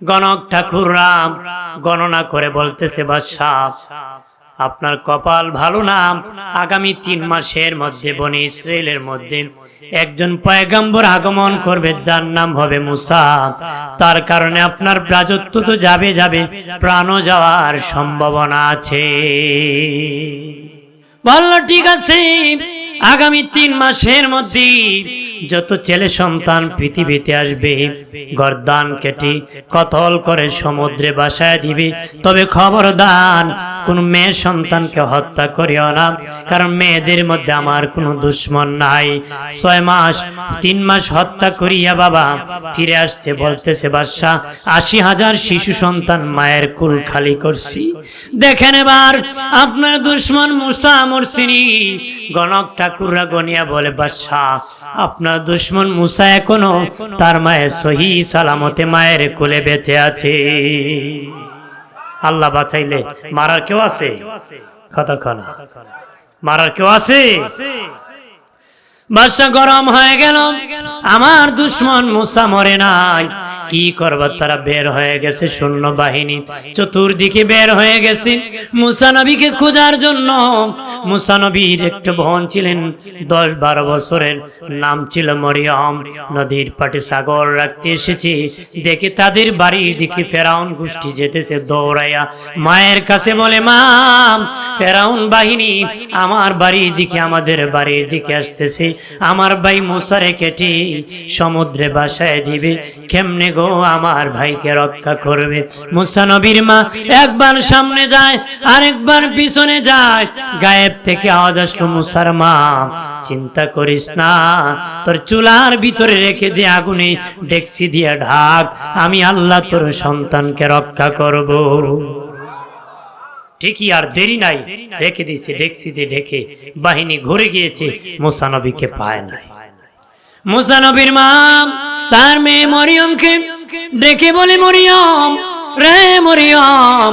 গণক ঠাকুর রাম গণনা করে বলতেছে বাদশাহ আপনার কপাল ভালো না। আগামী তিন মাসের মধ্যে বনি ইসরায়েলের মধ্যে একজন পয়গাম্বর আগমন করবে, যার নাম হবে মুসা। তার কারণে আপনার রাজত্ব তো যাবে যাবে, প্রাণও যাওয়ার সম্ভাবনা আছে। বলল, ঠিক আছে, আগামী তিন মাসের মধ্যে যত ছেলে সন্তান পৃথিবীতে আসবে গর্দান কেটে কতল করে সমুদ্রে বাসায় দিবে। তবে খবরদান কোন মেয়ে সন্তানকে হত্যা করিও না কারণ মেয়েদের মধ্যে আমার কোনো দুশ্মন নাই। ছয় মাস তিন মাস হত্যা করিয়া বাবা ফিরে আসছে বলতেছে বাদশাহ আশি হাজার শিশু সন্তান মায়ের কুল খালি করছি। দেখেন এবার আপনার দুশ্মন মুসা মরসিনি গণক ঠাকুররা গনিয়া বলে বাদশাহ আপনার দুশ্মন মুসা এখনও তার মায়ের সহি সালামতে মায়ের কোলে বেঁচে আছে। আল্লাহ বাঁচাইলে মারার কেউ আছে? কতক্ষণ? মারার কেউ আছে? বাদশা গরম হয়ে গেল। আমার দুশ্মন মুসা মরে নাই। কি করবার তারা বের হয়ে গেছে সৈন্য বাহিনী চতুর্দিকে বের হয়ে গেছে। মুসানবীকে খোঁজার জন্য। মুসানবীর একটা বোন ছিলেন, দশ বারো বছরের। নাম ছিল মরিয়ম। নদীর পাটে সাগর রাখতে এসেছে। দেখে তাদের বাড়ির দিকে ফেরাউন গোষ্ঠী যেতেছে দৌড়াইয়া। মায়ের কাছে বলে, মা, ফেরাউন বাহিনী আমার বাড়ির দিকে, আমাদের বাড়ির দিকে আসতেছে। আমার ভাই মুসারে কেটে সমুদ্রে বাসায় দিবে। কেমনে গো, আমার ভাইকে রক্ষা করবে। মুসা নবীর মা একবার সামনে যায়, আরেকবার পিছনে যায়। গায়েব থেকে আওয়াজ আসলো, মুসার মা, চিন্তা করিস না, তোর চুলার ভিতরে রেখে দিয়ে আগুনে ডেক্সি দিয়ে ঢাক, আমি আল্লাহ তোর সন্তানকে রক্ষা করব। ঠিকই, আর দেরি নাই, রেখে দিয়েছে ডেক্সিতে ঢেকে, বাহিনী ঘুরে গিয়েছে মোসানবীকে পায় নাই। মুসানবীর মা, তার মেয়ে মরিয়মকে ডেকে বলে মরিয়ম, রে মরিয়ম,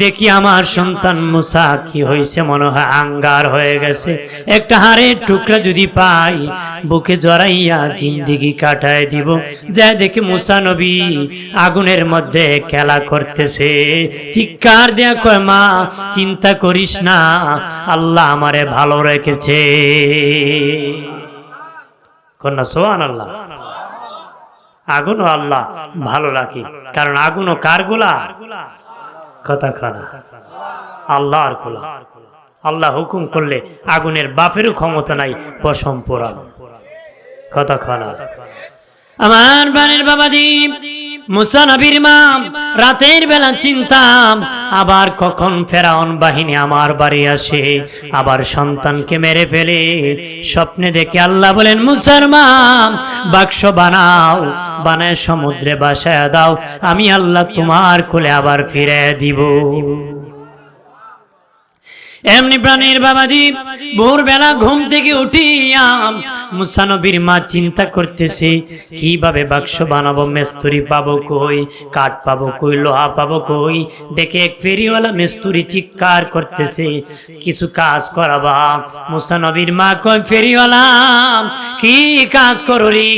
দেখি আমার সন্তান মুসা কি হয়েছে মনে হয় আঙ্গার হয়ে গেছে। একটা হাড়ের টুকরা যদি পাই, বুকে জড়াইয়া জিন্দিগি কাটায় দিব। যা দেখি মুসা নবী আগুনের মধ্যে খেলা করতেছে। চিৎকার দেয়া কয়, মা, চিন্তা করিস না, আল্লাহ আমারে ভালো রেখেছে। কন্যা সোহান আল্লাহ আগুনও আল্লাহ ভালো রাখি। কারণ আগুনও কার গোলা? কথা খানা আল্লাহর গোলা। আল্লাহ হুকুম করলে আগুনের বাপেরও ক্ষমতা নাই পশম পোড়ানো কথা খানা আমার বানের বাবাজি মুসা মা, রাতের বেলা চিন্তাম, আবার কখন ফেরাউন বাহিনী আমার বাড়ি আসে, আবার সন্তানকে মেরে ফেলে। স্বপ্নে দেখে আল্লাহ বলেন, মুসার মা, বাক্স বানাও, বানায় সমুদ্রে বাসায় দাও, আমি আল্লাহ তোমার কোলে আবার ফিরে দিব। এমনি প্রাণের বাবাজি, ভোরবেলা ঘুম থেকে উঠিয়াম। মুসানবীর মা চিন্তা করতেছে, কীভাবে বাক্স বানাবো, মেস্তুরি পাবো কই, কাঠ পাবো কই, লোহা পাবো কই? দেখে এক ফেরিওয়ালা মেস্তুরি চিৎকার করতেছে, কিছু কাজ করাবা মুসানবীর মা কই ফেরিওয়ালা, কি কাজ করো রে?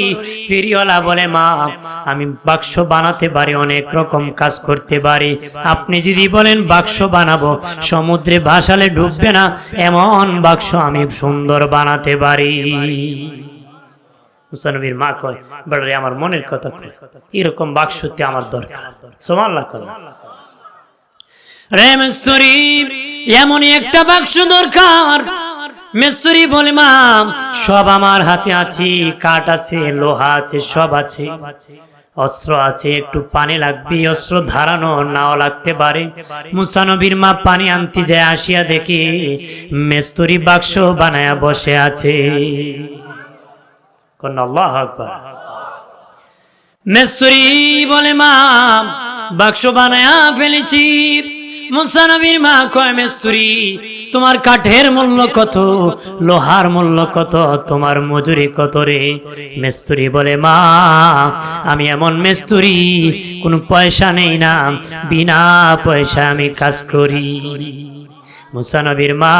ফেরিওয়ালা বলে, মা, আমি বাক্স বানাতে পারি, অনেক রকম কাজ করতে পারি। আপনি যদি বলেন বাক্স বানাবো, সমুদ্রে ভাসালে ডুববে না, এমন বাক্স আমি সুন্দর বানাতে পারি। মুসানবীর মা কয় আমার মনের কথা কয়, এরকম বাক্সতে আমার দরকার। এমনই একটা বাক্স দরকার। মিস্ত্রি বলে, মা, সব আমার হাতে আছে, কাঠ আছে, লোহা আছে, সব আছে। অস্ত্র আছে, একটু পানি লাগবে, অস্ত্র ধারানো নাও লাগতে পারে। মুসানবীর মা পানি আনতে যায়, আসিয়া দেখি মেস্তুরি বাক্স বানায়া বসে আছে। আল্লাহ আকবার। মেস্তুরি বলে, মা, বাক্স বানায়া ফেলেছি। মুসানবীর মা কয়, মেস্তুরি, তোমার কাঠের মূল্য কত? লোহার মূল্য কত? তোমার মজুরি কত রে? মেস্তুরি বলে, মা, আমি এমন মেস্তুরি, কোনো পয়সা নেই না। বিনা পয়সা আমি কাজ করি। মুসা নবীর মা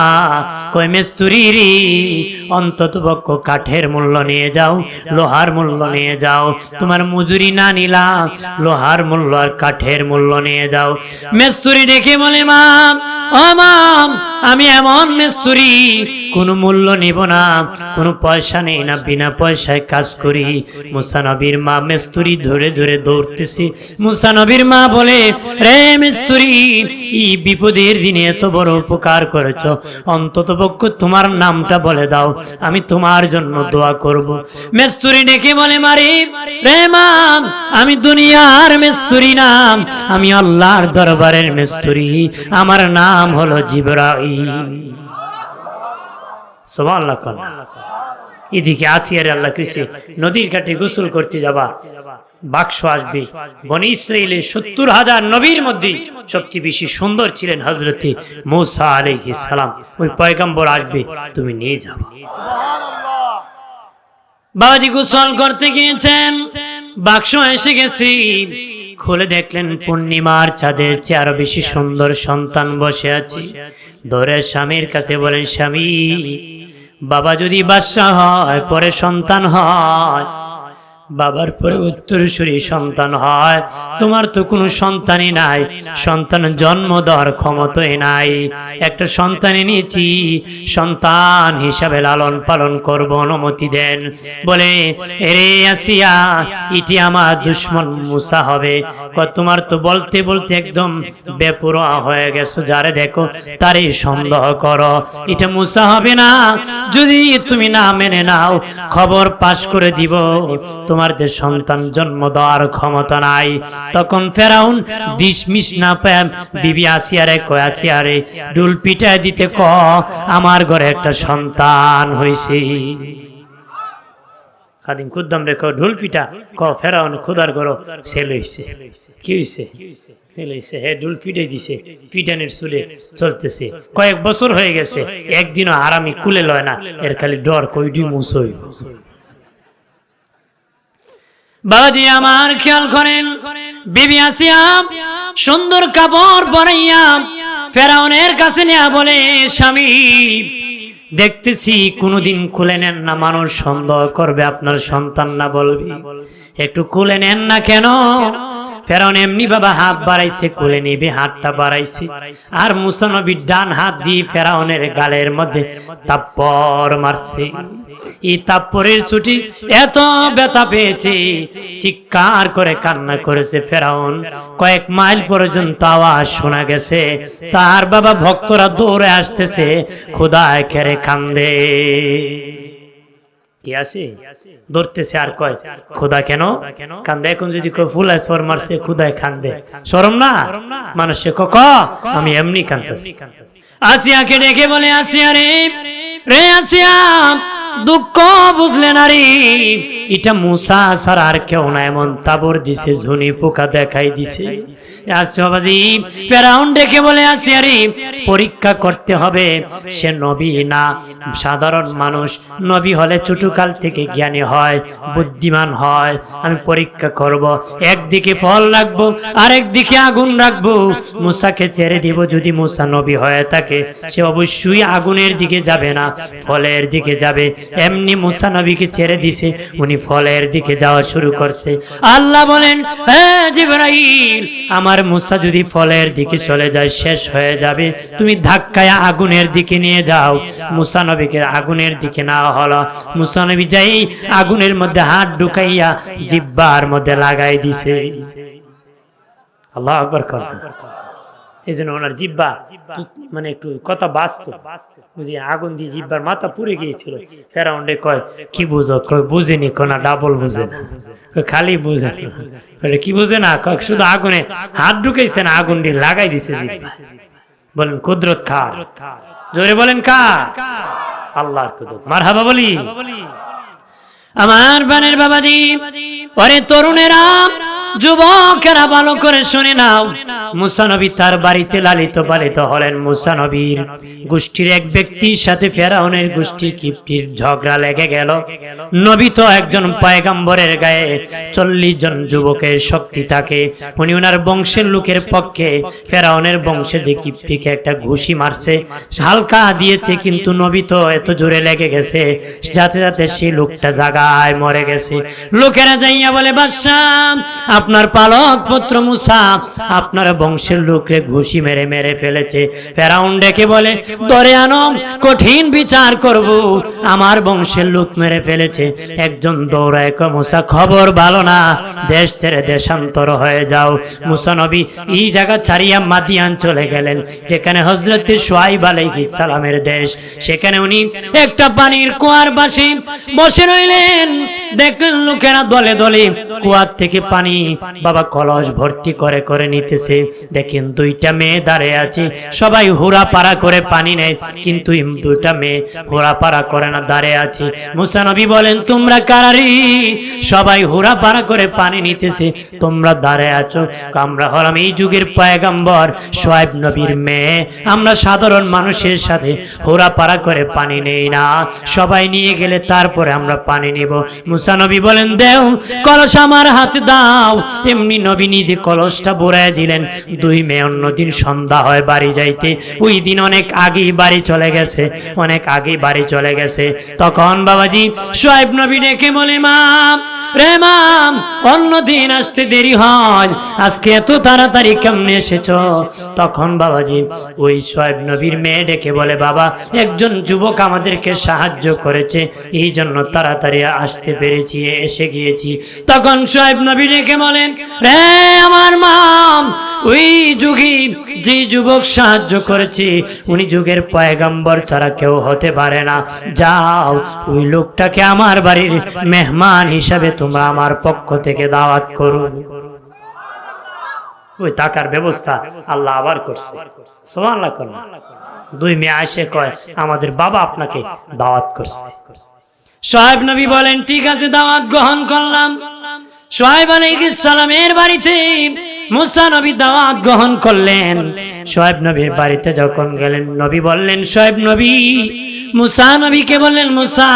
কই মেস্তুরিরি, অন্তত পক্ষ কাঠের মূল্য নিয়ে যাও, লোহার মূল্য নিয়ে যাও, তোমার মজুরি না নিলাম লোহার মূল্য আর কাঠের মূল্য নিয়ে যাও। মেস্তুরি দেখে বলে, মা আমি এমন মেস্তুরি, কোনো মূল্য নিব না, কোনো পয়সা নেই না, বিনা পয়সায় কাজ করি। মুসানবীর মা মেস্তুরি ধরে ধরে দৌড়তেছি। মুসানবীর মা বলে, রে মেস্তুরি, এই বিপদের দিনে এত বড় উপকার করেছ। অন্তত পক্ষ তোমার নামটা বলে দাও, আমি তোমার জন্য দোয়া করব। মেস্তুরি ডেকে বলে, মারি, রে মা আমি দুনিয়ার মেস্তুরি নাম আমি আল্লাহর দরবারের মিস্ত্রি। আমার নাম হলো জিবরাইল। এদিকে আসিয়ার আল্লাহ কইছে নদীর ঘাটে গোসল করতে যাবা, বাক্স আসবে। বনি ইসরায়েলের সত্তর হাজার নবীর মধ্যে সবচেয়ে বেশি সুন্দর ছিলেন হজরতে মৌসা আলাইহিস সালাম। ওই পয়গম্বর আসবে, তুমি নিয়ে যাও বাবাজি গোসল করতে গিয়েছেন, বাক্স এসে গেছি। খুলে দেখলেন পূর্ণিমার চাঁদের চেয়ে আরও বেশি সুন্দর সন্তান বসে আছে। ধরে স্বামীর কাছে বলেন, স্বামী, বাবা যদি বাদশাহ হয়, পরে সন্তান হয় বাবার পরে উত্তরসূরি সন্তান হয়। তোমার তো কোনো সন্তানই নাই। সন্তান জন্ম দেওয়ার ক্ষমতাই নাই। একটা সন্তান নিয়েছি সন্তান হিসাবে লালন পালন করব, অনুমতি দেন। বলে, এরে আসিয়া ইটি আমার দুশ্মন মুসা হবে। তোমার তো বলতে বলতে একদম বেপরোয়া হয়ে গেছো। যারে দেখো, তারই সন্দেহ করো। এটা মুসা হবে না। যদি তুমি না মেনে নাও, খবর পাশ করে দিব। তোমাদের সন্তান জন্ম দেওয়ার ক্ষমতা নাই। তখন ফেরাউন দিশ মিশ না প্যাম বিবি আসিয়ারে, কয় আসিয়ারে ডুল পিটায় দিতে ক, আমার ঘরে একটা সন্তান হইছে। খাদিম, খুদ্দাম রে ক ঢোল পিটা, ক, ফেরাউন খুদার গরো সেল হইছে। কি হইছে? কয়েক বছর হয়ে গেছে, একদিনও আরামি কুলে লয় না, এর খালি ডর কইডি মুসই। বাবাজি, আমার খেয়াল করেন। বিবি আসিয়াম, সুন্দর কাপড় পরাইয়া ফেরাউনের কাছে নেয়া বলে, স্বামী, দেখতেছি কোনোদিন খুলে নেন না, মানুষ সন্দেহ করবে, আপনার সন্তান না বলবি। একটু খুলে নেন না কেন? ফেরাউন এমনি বাবা হাত বাড়াইছে, কোলে নিবে হাতটা বাড়াইছে। আর মুসানবীর ডান হাত দিয়ে ফেরাউনের গালের মধ্যে তাপ্পর মারছে। এই তাপ্পরের ছুটি এত ব্যথা পেয়েছে, চিৎকার করে কান্না করেছে ফেরাউন। কয়েক মাইল পর্যন্ত আওয়াজ শোনা গেছে, তার বাবা ভক্তরা দৌড়ে আসতেছে, খোদায় খেরে কান্দে। কি আছে ধরতেছে আর কয় খোদা কেন? কান্দে? এখন যদি কয় ফুলায় সর মারছে খুদায় সরম না? মানুষে ক ক, আমি এমনি কান্দতেছি আসিয়াকে ডেকে বলে আসিয়া রে রে আসিয়া দুঃখ বুঝলে না রে। এটা মুসা ছাড়া আর কেউ না। এমন তাবর দিছে ঝুনি পোকা দেখাই দিছে। পরীক্ষা করতে হবে। সে নবী না, সাধারণ মানুষ। নবী হলে ছোটকাল থেকে জ্ঞানী হয়, বুদ্ধিমান হয়। আমি পরীক্ষা করব। একদিকে ফল রাখব আরেকদিকে আগুন রাখব। মুসাকে ছেড়ে দিব যদি মুসা নবী হয়ে থাকে। সে অবশ্যই আগুনের দিকে যাবে না, ফলের দিকে যাবে। এমনি মুসা নবীকে ছেড়ে দিছে, উনি ফলের দিকে যাওয়া শুরু করছে। আল্লাহ বলেন হ্যাঁ জিবরাইল, আমার মুসা যদি ফলের দিকে চলে যায়, শেষ হয়ে যাবে। তুমি ধাক্কায় আগুনের দিকে নিয়ে যাও। মুসা নবীকে আগুনের দিকে না হলো। মুসা নবী যাই আগুনের মধ্যে হাত ঢুকাইয়া জিব্বার মধ্যে লাগাই দিছে। আল্লাহ আকবর কর। এই জন্য ওনার জিব্বা মানে একটু কথা বাঁচত বুঝি আগুন দিয়ে জিব্বার মাথা পুড়ে গিয়েছিল। ফেরাউন্ডে কয়, কি বুঝো? কয়, বুঝেনি কোনা ডাবল বুঝে। খালি বুঝে। কি বুঝে না? কয়, শুধু আগুনে হাত ঢুকাইছে না, আগুন দিয়ে লাগাই দিছে বলেন, কুদরত খা জোরে বলেন কা আল্লাহর কুদরত। মারহাবা বলি। আমার বানের বাবাজি, ওরে তরুণেরা যুবকেরা ভালো করে শুনে নাও। মুসানবী তার বাড়িতে লালিত পালিত হলেন। মুসানবীর গোষ্ঠীর এক ব্যক্তির সাথে ফেরাউনের গোষ্ঠীর কিপ্টির ঝগড়া লেগে গেল। নবী তো একজন পায়গাম্বরের গায়ে চল্লিশ জন যুবকের শক্তি থাকে। উনি ওনার বংশের লোকের পক্ষে ফেরাউনের বংশের দিকে কিপ্টিকে একটা ঘুষি মারছে। হালকা দিয়েছে কিন্তু নবী তো এত জোরে লেগে গেছে, যাতে যাতে সেই লোকটা জাগায় মরে গেছে। লোকেরা যাইয়া বলে, বাদশাহ আপনার পালক পুত্র মুসা, আপনার বংশের লোকরে ঘুষি মেরে মেরে ফেলেছে। ফেরাউন ডেকে বলে ধরে আনো কঠিন বিচার করব। আমার বংশের লোক মেরে ফেলেছে। একজন দৌড়ায় কয়, মুসা, খবর ভালো না। দেশ ছেড়ে দেশান্তর হয়ে যাও। মুসা নবী এই জায়গা ছাড়িয়া মাদিয়ান চলে গেলেন, যেখানে হজরত সোয়াইব আলাইহিস সালামের দেশ। সেখানে উনি একটা পানির কুয়ার পাশে বসে রইলেন। দেখলেন লোকেরা দলে দলে কুয়ার থেকে পানি। বাবা কলস ভর্তি করে করে নিতেছে। দেখেন দুইটা মেয়ে দাঁড়িয়ে আছে। সবাই হুরা পাড়া করে পানি নেয়। কিন্তু দুইটা মেয়ে হুরা পাড়া করে না, দাঁড়িয়ে আছে। মুসানবী বলেন, তোমরা কারারি? সবাই হুরা পাড়া করে পানি নিতেছে। তোমরা দাঁড়িয়ে আছো? আমরা হলাম এই যুগের পয়গাম্বর সোয়েব নবীর মেয়ে। আমরা সাধারণ মানুষের সাথে হুরা পাড়া করে পানি নেই না। সবাই নিয়ে গেলে তারপরে আমরা পানি নেব। মুসানবী বলেন, দেও, কলস আমার হাতে দাও। এমনি নবী নিজে কলসটা বোড়ায় দিলেন। দুই মেয়ে অন্যদিন সন্ধ্যা হয় বাড়ি যাইতে। ওই দিন অনেক আগেই বাড়ি চলে গেছে, অনেক আগেই বাড়ি চলে গেছে। তখন বাবাজি সোয়েব নবী ডেকে বলে, মা রে মাম অন্যদিন আসতে দেরি হয়। আজকে এত তাড়াতাড়ি কেমনে এসেছ? তখন বাবাজি ওই সোয়েব নবীর মেয়ে ডেকে বলে, বাবা, একজন যুবক আমাদেরকে সাহায্য করেছে। এই জন্য তাড়াতাড়ি আসতে পেরেছি, এসে গিয়েছি। তখন সোয়েব নবী ডেকে বলেন, রে আমার মাম, ওই যুগী যে যুবক সাহায্য করেছে, উনি যুগের পয়গাম্বর ছাড়া কেউ হতে পারে না। যাও, ওই লোকটাকে আমার বাড়ির মেহমান হিসাবে তোমরা আমার পক্ষ থেকে দাওয়াত করো। ওই টাকার ব্যবস্থা আল্লাহ আবার করছে। দুই মেয়ে আসে কয়, আমাদের বাবা আপনাকে দাওয়াত করছে। সোহেব নবী বলেন, ঠিক আছে, দাওয়াত গ্রহণ করলাম। সোহেব আলাইহিস সালামের বাড়িতে মুসা নবী দাওয়াত গ্রহণ করলেন। সোহেব নবীর বাড়িতে যখন গেলেন, নবী বললেন, সোহেব নবী, মুসা নবীকে বললেন, মুসা,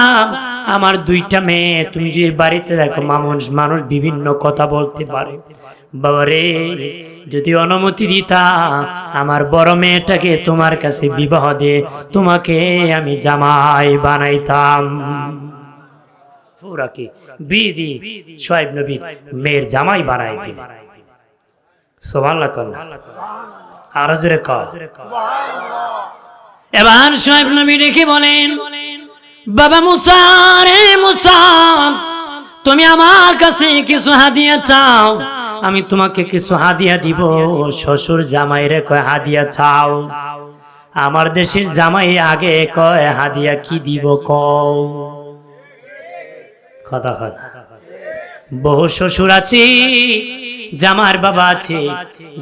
আমার দুইটা মেয়ে, তুমি যে বাড়িতে দেখো, মানুষ মানুষ বিভিন্ন কথা বলতে পারে। বাবারে, যদি অনুমতি দিতা, আমার বড় মেয়েটাকে তোমার কাছে বিবাহ দিয়ে তোমাকে আমি জামাই বানাইতাম। পুরা কি? বিধি। সোহেব নবী মেয়ের জামাই বানাই দিল সোভাল্লা কর আরও জোরে কর এবার সোহেব নবী রেখে বলেন বাবা মুসা রে তুমি আমার কাছে কিছু হাদিয়া চাও। আমি তোমাকে কিছু হাদিয়া দিব। শ্বশুর জামাই রে কয় হাদিয়া চাও। আমার দেশের জামাই আগে কয় হাদিয়া কি দিব কও? কথা হয়। বহু শ্বশুর আছে জামার বাবা আছে,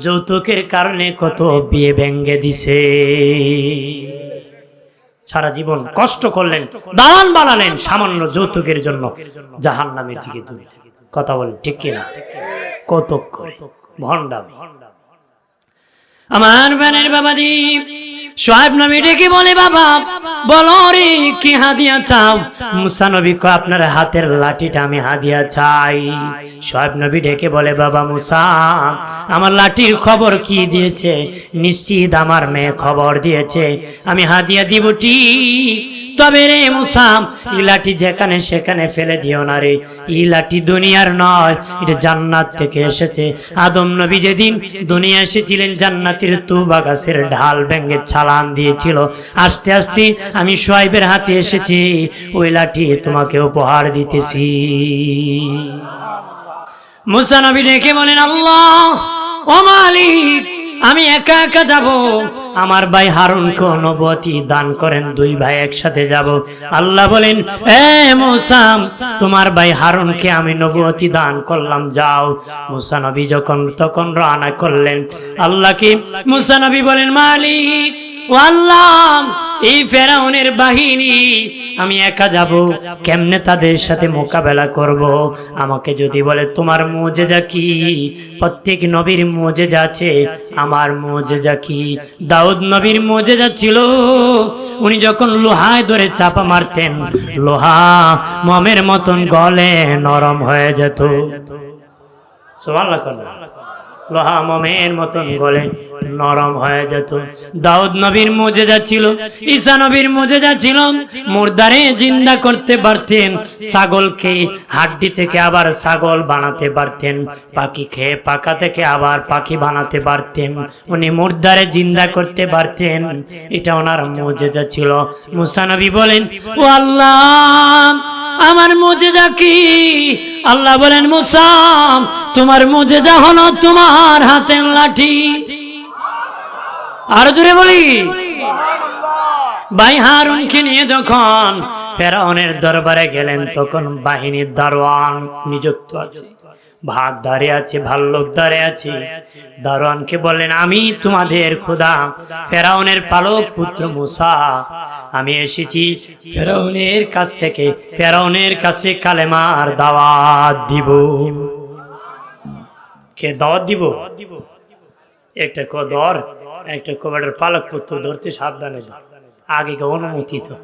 যৌতুকের কারণে কত বিয়ে ভেঙ্গে দিছে। সারা জীবন কষ্ট করলেন দান বানালেন সামান্য যৌতুকের জন্য জাহান নামের দিকে দূরে। কথা বলেন, ঠিক কিনা? কত ভণ্ডাম। আমার বোনের বাবাজি সোহেব নবী ডেকে বলে বাবা? বলো রে, কি হাদিয়া চাও? মুসা নবী কো আপনার হাতের লাঠিটা আমি হাদিয়া চাই। সোহেব নবী ডেকে বলে, বাবা মুসা, আমার লাঠির খবর কি দিয়েছে? নিশ্চিত আমার মেয়ে খবর দিয়েছে। আমি হাদিয়া দিব ঠিক তবে রে মুসা এই লাঠি যেখানে সেখানে ফেলে দিও না রে। এই লাঠি দুনিয়ার নয়, এটা জান্নাত থেকে এসেছে। আদম নবী যেদিন দুনিয়া এসেছিলেন, জান্নাতের তুবা গাছের ঢাল ভেঙে ছালান দিয়েছিল। আস্তে আস্তে আমি সোয়াইবের হাতে এসেছি, ওই লাঠি তোমাকে উপহার দিতেছি। মুসা নবী ডেকে বলেন, আল্লাহ ও মালিক আমি একা একা যাব। আমার ভাই হারুনকে অনুভূতি দান করেন, দুই ভাই একসাথে যাব। আল্লাহ বলেন, এ মোসাম, তোমার ভাই হারুনকে আমি নবুয়তি দান করলাম, যাও। মুসা নবী যখন, তখন রানা করলেন। আল্লাহ কি? মুসা নবী বলেন, মালিক একা যাব। কেমনে তাদের সাথে মোকাবেলা আমাকে যদি বলে, তোমার কি? প্রত্যেক নবীর আছে, আমার মোজেজা কি? দাউদ নবীর মোজেজা ছিল, উনি যখন লোহায় ধরে চাপা মারতেন, লোহা মমের মতন গলে নরম হয়ে যেত। লোহা মমের মতন গলে নরম হয়ে যেত। দাউদ নবীর মজেজা ছিল, ঈসা নবীর মজেজা ছিল। মুর্দারে জিন্দা করতে পারতেন, ছাগলকে হাড্ডি থেকে আবার ছাগল বানাতে পারতেন, পাখি খেয়ে পাকা থেকে আবার পাখি বানাতে পারতেন। উনি মুর্দারে জিন্দা করতে পারতেন, এটা ওনার মজেজা ছিল। মুসা নবী বলেন, ও আল্লাহ, আমার মজেজা কি? আল্লাহ বলেন, মুসা, তোমার মজেজা হলো তোমার হাতের লাঠি। আর জোরে বলি। ভাই হারুনকে নিয়ে যখন ফেরাউনের দরবারে গেলেন, তখন বাহিনীর দারোয়ান নিযুক্ত আছে। ভাগ দাঁড়িয়ে আছে ভাল্লুক দাঁড়িয়ে আছে। দারোয়ানকে বললেন, আমি তোমাদের খোদা, ফেরাউনের পালক পুত্র মুসা। আমি এসেছি ফেরাউনের কাছ থেকে, ফেরাউনের কাছে কালেমার দাওয়াত দিব। কে দাওয়াত দিব? একটা কদর একটা কবাটের পালক পুত্র ধরতে সাবধানে। আগে অনুমতি তো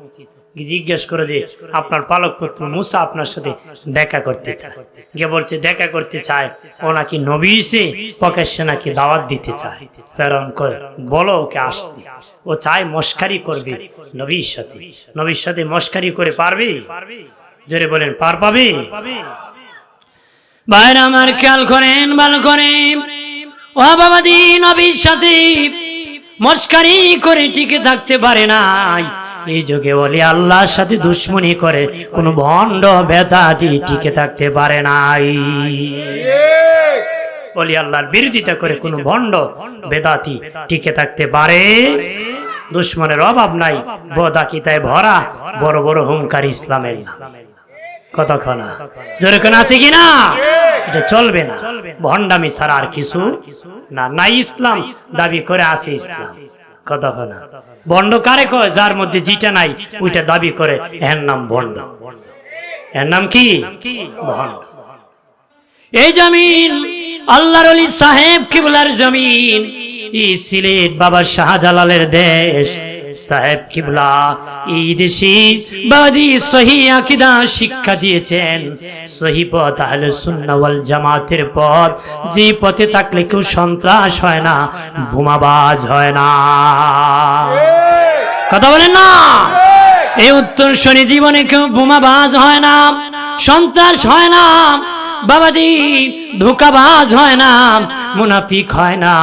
জিজ্ঞেস করে যে, আপনার পালক পুত্র মুসা আপনার সাথে দেখা করতে চায়? কে বলছে, দেখা করতে চায়। ও নাকি নবী এসে প্রকাশ্যে নাকি দাওয়াত দিতে চায়? প্রেরণ করে বলো, ওকে আসতে। ও চায় মস্কারি করবে নবীর সাথে। নবীর সাথে মস্কারি করে পারবে? জোরে বলেন, পার পাবে? বাইরে আমার খেয়াল করেন, ভালো করেন। ও বাবাদি নবীর সাথে মস্কারি করে টিকে থাকতে পারে নাই। এই যুগে বলি আল্লাহর সাথে দুশ্মনী করে কোন ভণ্ড বেদাতি টিকে থাকতে পারে নাই। বলি আল্লাহর বিরোধিতা করে কোন ভণ্ড বেদাতি টিকে থাকতে পারে। দুশ্মনের অভাব নাই বদাকিতায় ভরা বড় বড় হুঙ্কার ইসলামের নাম। কতক্ষণ জোরে কোন আছে কিনা? এটা চলবে না। ভণ্ডামি ছাড়া আর কিছু না। নাই ইসলাম দাবি করে আছে ইসলাম। কতক্ষণ ভণ্ড কারে কয়? যার মধ্যে যেটা নাই ওইটা দাবি করে। এর নাম ভণ্ড। এর নাম কি? ভণ্ড। এই জমিন আল্লাহর অলি সাহেব কিবলার জমিন। এই সিলেট বাবা শাহজালালের দেশ। সাহেব কিবলা এই দেশে বাবাজি সহি আকিদা শিক্ষা দিয়েছেন। সহি পথ আহলে সুন্নাহ ওয়াল জামাতের পথ, যে পথে থাকলে কেউ সন্ত্রাস হয় না, বোমাবাজ হয় না। কথা বলেন না? এই উত্তর শনি জীবনে কেউ বোমাবাজ হয় না, সন্ত্রাস হয় না। বাবাজি, ধোকাবাজ হয় না, মুনাফিক হয় না।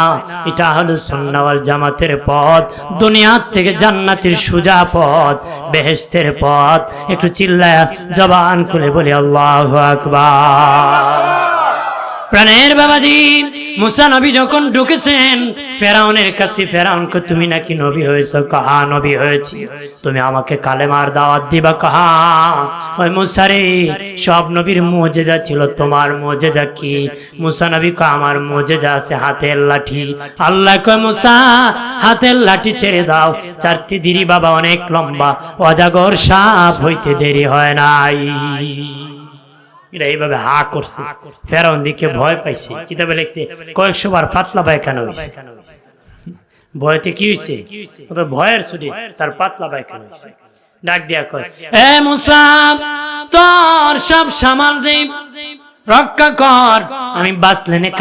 এটা হলো সুন্নাওয়াল জামাতের পথ, দুনিয়ার থেকে জান্নাতের সুজা পথ বেহেস্তের পথ। একটু চিল্লায় জবান করে বলি, আল্লাহ আকবার। প্রাণের বাবাজি, মুসা নবী যখন ঢুকেছেন, ফেরাউনের কাছে, ফেরাউনকে তুমি নাকি নবী হয়েছ? কাহা নবী হয়েছি? তুমি আমাকে কালেমার দাওয়াত দিবা কাহা? ওই মুসারে সব নবীর মোজেজা ছিল। তোমার মোজেজা কি? মুসা নবী কো আমার মোজেজা আছে হাতের লাঠি। আল্লাহ কয়, মুসা, হাতের লাঠি ছেড়ে দাও। চারটি দিরি বাবা অনেক লম্বা। অজাগর সাপ হইতে দেরি হয় নাই। এইভাবে হা করছে। ফেরাউন দিকে ভয় পাইছে। কিতাবে লিখছে কয়েকশো বার ফাতলা পায়খানা হয়েছে ভয়তে কি হয়েছে ভয়ের ছুটি তার পাতলা পায়খানা হয়েছে ডাক দিয়া কয় এ মুসা তোর সব সামাল দে রক্ষা কর। আমি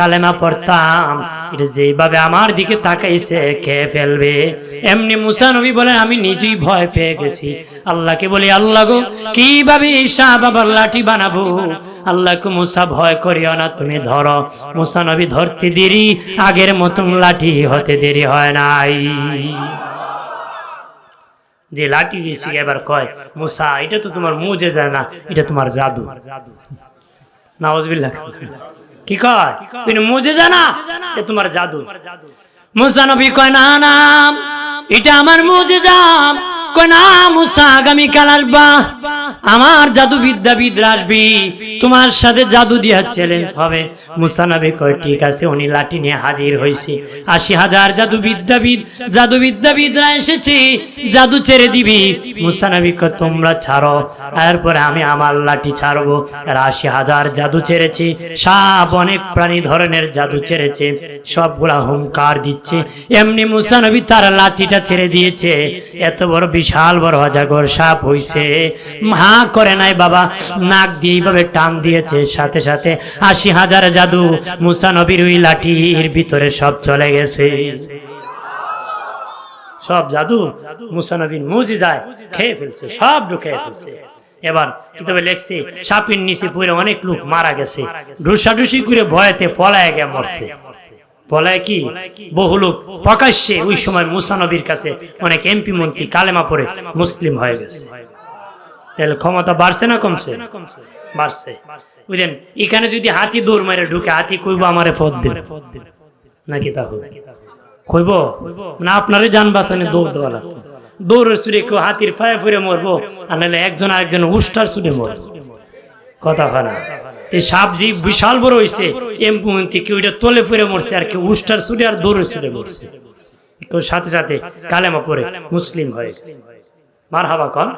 কালেমা পড়তাম। যেভাবে আমার দিকে তাকাইছে খেয়ে ফেলবে? এমনি মুসা নবী বলেন, আমি নিজেই ভয় পেয়ে গেছি। আল্লাহকে বলি, আল্লাহ গো, কীভাবে শাহ বাবার লাঠি বানাবো? আল্লাহকে মুসা ভয় করিও না, তুমি ধরো। মুসা নবী, ধরতে দেরি, আগের মতন লাঠি হতে দেরি হয় নাই। যে লাঠি দিয়েছি, এবার কয়, মুসা, এটা তো তোমার মুজে যায় না, এটা তোমার জাদু জাদু। নাওজবিল্লাহ। কি কয়? মুজে জানা যে তোমার জাদু। মুসা নবী কয়, না না, এটা আমার মুজে যা আমার জাদু বিদ্যাবিদরা আসবি তোমার সাথে জাদু দিয়া চ্যালেঞ্জ হবে। কয়, ঠিক আছে, উনি লাঠি নিয়ে হাজির হয়েছে আশি হাজার জাদু বিদ্যাবিদ জাদু জাদু ছেড়ে দিবি। কয়, তোমরা ছাড়ো আমি আমার লাঠি ছাড়বো। আর আশি হাজার জাদু ছেড়েছে সাপ অনেক প্রাণী ধরনের জাদু ছেড়েছে, সবগুলা হুঙ্কার দিচ্ছে। এমনি মুসা নবী তার লাঠিটা ছেড়ে দিয়েছে। এত বড় বিশাল বড় অজাগর সাপ হইছে। হা করে নাই বাবা, নাক দিয়ে এইভাবে টান দিয়েছে। সাথে সাথে আশি হাজার জাদু মুসা নবীর ওই লাঠির ভিতরে সব চলে গেছে। সব জাদু মুসা নবীর মুজি যায় খেয়ে ফেলছে, সব ঢুকে ফেলছে। এবার কিতাবে লেখছে, সাপের নিচে পড়ে অনেক লোক মারা গেছে। ঢুসাঢুসি করে ভয়েতে পলায় গে মরছে। পলায় কি? বহু লোক প্রকাশ্যে ওই সময় মুসা নবীর কাছে অনেক এমপি মন্ত্রী কালেমা পড়ে মুসলিম হয়ে গেছে। তাহলে ক্ষমতা বাড়ছে না কমছে? বাড়ছে। বুঝলেন? এখানে যদি হাতি দৌড় মারে ঢুকে, হাতি কইব আমারে পদ দেন নাকি তাহলে কইব? না আপনারই যান বাঁচানে দৌড় দেওয়া লাগবে। দৌড়ের সুরে কেউ হাতির পায়ে ফুরে মরবো, আর নাহলে একজন আরেকজন উষ্টার সুরে মরবো। কথা হয় না। সাপ জি বিশাল বড় হয়েছে এমপি কেউ এটা তোলে ফুরে মরছে আর কেউ উষ্টার সুরে আর দৌড়ে সুরে মরছে। সাথে সাথে কালেমা পরে মুসলিম হয়ে মার হাবা কন।